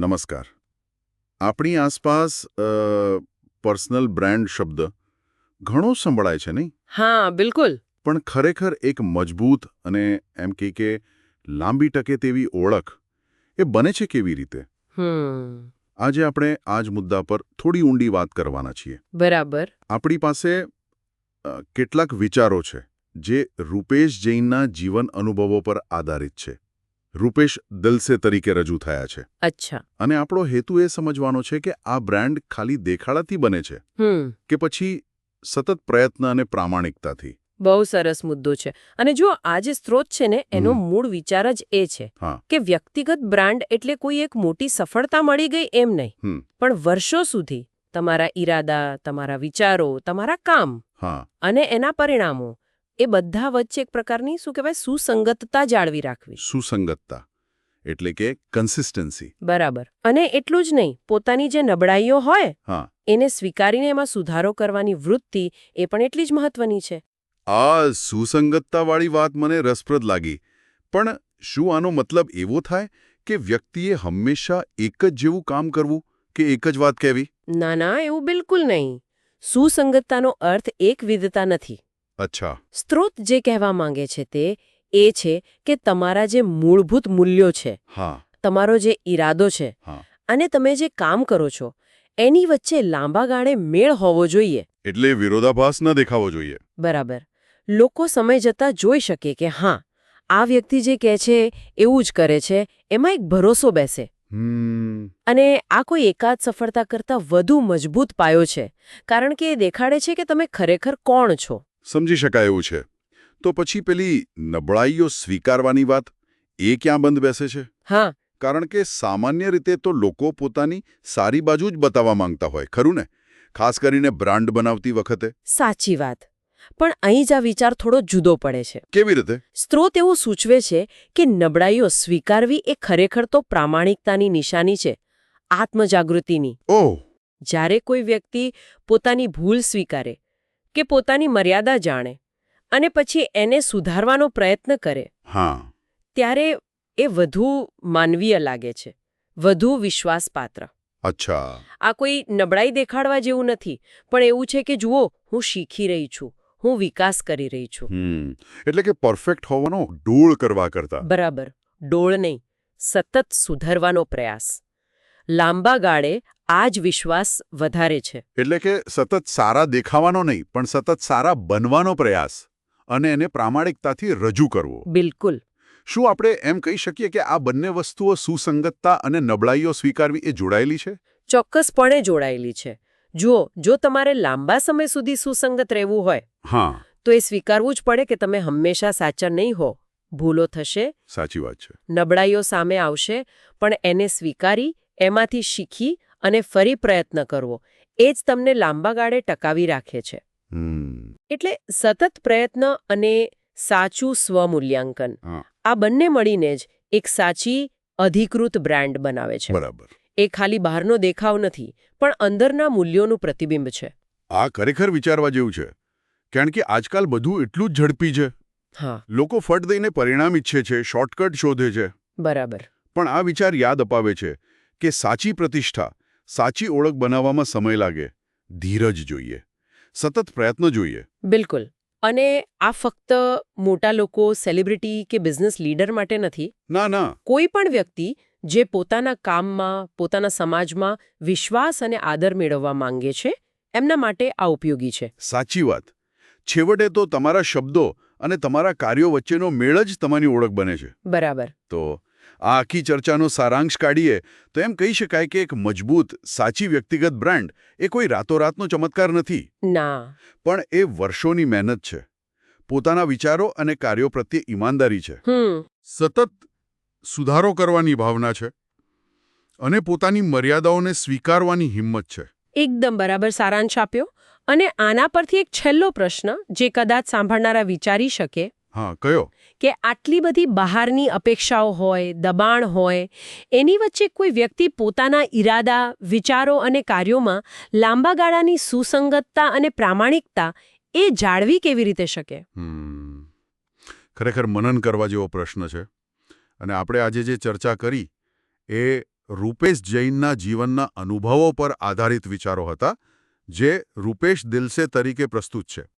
નમસ્કાર. આપણી આસપાસ પર્સનલ બ્રાન્ડ શબ્દ ઘણો સંભળાય છે નહીં? હા બિલકુલ. પણ ખરેખર એક મજબૂત અને એમ કહી કે લાંબી ટકે તેવી ઓળખ એ બને છે કેવી રીતે? આજે આપણે આ જ મુદ્દા પર થોડી ઊંડી વાત કરવાના છીએ. બરાબર. આપણી પાસે કેટલાક વિચારો છે જે રૂપેશ જૈનના જીવન અનુભવો પર આધારિત છે. રૂપેશ દલસે તરીકે રજૂ થયા છે. અચ્છા. અને આપણો હેતુ એ સમજવાનો છે કે આ બ્રાન્ડ ખાલી દેખાડાથી બને છે કે પછી સતત પ્રયત્ન અને પ્રામાણિકતાથી? બહુ સરસ મુદ્દો છે. અને જો આ જે સ્ત્રોત છે ને એનો મૂળ વિચાર જ એ છે કે વ્યક્તિગત બ્રાન્ડ એટલે કોઈ એક મોટી સફળતા મળી ગઈ એમ નહીં. પણ વર્ષો સુધી તમારા ઈરાદા તમારા વિચારો તમારા કામ હા. અને એના પરિણામો એ બધા વચ્ચે એક પ્રકારની શું કહેવાય સુસંગતતા જાળવી રાખવી. સુસંગતતા. એટલે કે કન્સિસ્ટન્સી બરાબર. અને એટલું જ નહીં પોતાની જે નબળાઈઓ હોય હા. એને સ્વીકારીને એમાં સુધારો કરવાની વૃત્તિ એ પણ એટલી જ મહત્વની છે. આ સુસંગતતાવાળી વાત મને રસપ્રદ લાગી. પણ શું આનો મતલબ એવો થાય કે વ્યક્તિએ હંમેશા એક જ જેવું કામ કરવું કે એક જ વાત કહેવી? ના ના એવું બિલકુલ નહીં. સુસંગતતાનો અર્થ એકવિધતા નથી. અચ્છા. સ્ત્રોત જે કહેવા માંગે છે તે એ છે કે તમારા જે મૂળભૂત મૂલ્યો છે તમારો જે ઈરાદો છે અને તમે જે કામ કરો છો એની વચ્ચે લાંબા ગાળે મેળ હોવો જોઈએ. એટલે વિરોધાભાસ ન દેખાવો જોઈએ. બરાબર. લોકો સમય જતાં જોઈ શકે કે હા આ વ્યક્તિ જે કહે છે એવું જ કરે છે એમાં એક ભરોસો બેસે. અને આ કોઈ એકાદ સફળતા કરતાં વધુ મજબૂત પાયો છે કારણ કે એ દેખાડે છે કે તમે ખરેખર કોણ છો. સમજી શકાય એવું છે. તો પછી પેલી નબળાઈઓ સ્વીકારવાની વાત એ ક્યાં બંધ બેસે છે? હા. કારણ કે સામાન્ય રીતે તો લોકો પોતાની સારી બાજુ જ બતાવવા માંગતા હોય ખરું ને? ખાસ કરીને બ્રાન્ડ બનાવતી વખતે. સાચી વાત. પણ અહીં જ આ વિચાર થોડો જુદો પડે છે. કેવી રીતે? સ્ત્રોત એવું સૂચવે છે કે નબળાઈઓ સ્વીકારવી એ ખરેખર તો પ્રામાણિકતાની નિશાની છે આત્મજાગૃતિની. ઓહ! જ્યારે કોઈ વ્યક્તિ પોતાની ભૂલ સ્વીકારે કે પોતાની મર્યાદા જાણે અને પછી એને સુધારવાનો પ્રયત્ન કરે. હા. ત્યારે એ વધુ માનવીય લાગે છે વધુ વિશ્વાસપાત્ર. અચ્છા. આ કોઈ નબળાઈ દેખાડવા જેવું નથી પણ એવું છે કે જુઓ હું શીખી રહી છું હું વિકાસ કરી રહી છું. એટલે કે પરફેક્ટ હોવાનો ડોળ કરવા કરતા. બરાબર. ડોળ નહીં સતત સુધારવાનો પ્રયાસ. લાંબા ગાળે આ જ વિશ્વાસ વધારે છે. એટલે કે સતત સારા દેખાવાનો નહીં પણ સતત સારા બનવાનો પ્રયાસ અને એને પ્રામાણિકતાથી રજૂ કરવો. બિલકુલ. શું આપણે એમ કહી શકીએ કે આ બંને વસ્તુઓ સુસંગતતા અને નબળાઈઓ સ્વીકારવી એ જોડાયેલી છે? ચોક્કસપણે જોડાયેલી છે. જુઓ જો તમારે લાંબા સમય સુધી સુસંગત રહેવું હોય હા. તો એ સ્વીકારવું જ પડે કે તમે હંમેશા સાચા નહીં હો. ભૂલો થશે સાચી વાત છે. નબળાઈઓ સામે આવશે પણ એને સ્વીકારી એમાંથી શીખી અને ફરી પ્રયત્ન કરવો એ જ તમને લાંબા ગાળે ટકાવી રાખે છે. એટલે સતત પ્રયત્ન અને સાચું સ્વમૂલ્યાંકન આ બંને મળીને જ એક સાચી અધિકૃત બ્રાન્ડ બનાવે છે. બરાબર. એ ખાલી બહારનો દેખાવ નથી પણ અંદરના મૂલ્યોનું પ્રતિબિંબ છે. આ ખરેખર વિચારવા જેવું છે. કારણ કે આજકાલ બધું એટલું જ ઝડપી છે. હા. લોકો ફટ દઈને પરિણામ ઈચ્છે છે શોર્ટકટ શોધે છે. બરાબર. પણ આ વિચાર યાદ અપાવે છે કે સાચી પ્રતિષ્ઠા સાચી ઓળખ બનાવવામાં સમય લાગે ધીરજ જોઈએ સતત પ્રયત્ન જોઈએ. બિલકુલ. અને આ ફક્ત મોટા લોકો સેલિબ્રિટી કે બિઝનેસ લીડર માટે નથી. ના ના. કોઈ પણ વ્યક્તિ જે પોતાના કામમાં પોતાના સમાજમાં વિશ્વાસ અને આદર મેળવવા માંગે છે એમના માટે આ ઉપયોગી છે. સાચી વાત. છેવટે તો તમારા શબ્દો અને તમારા કાર્યો વચ્ચેનો મેળ જ તમારી ઓળખ બને છે. બરાબર. તો આ આખી ચર્ચાનો સારાંશ કાઢીએ તો એમ કહી શકાય કે એક મજબૂત સાચી વ્યક્તિગત બ્રાન્ડ એ કોઈ રાતોરાતનો ચમત્કાર નથી. ના. પણ એ વર્ષોની મહેનત છે. પોતાના વિચારો અને કાર્યો પ્રત્યે ઈમાનદારી છે. સતત સુધારો કરવાની ભાવના છે અને પોતાની મર્યાદાઓને સ્વીકારવાની હિંમત છે. એકદમ બરાબર સારાંશ આપ્યો. અને આના પરથી એક છેલ્લો પ્રશ્ન જે કદાચ સાંભળનારા વિચારી શકે હા કયો? કે આટલી બધી બહારની અપેક્ષાઓ હોય દબાણ હોય એની વચ્ચે કોઈ વ્યક્તિ પોતાના ઈરાદા વિચારો અને કાર્યોમાં લાંબા ગાળાની સુસંગતતા અને પ્રામાણિકતા એ જાળવી કેવી રીતે શકે? ખરેખર મનન કરવા જેવો પ્રશ્ન છે. અને આપણે આજે જે ચર્ચા કરી એ રૂપેશ જૈનના જીવનના અનુભવો પર આધારિત વિચારો હતા જે રૂપેશ દિલસે તરીકે પ્રસ્તુત છે.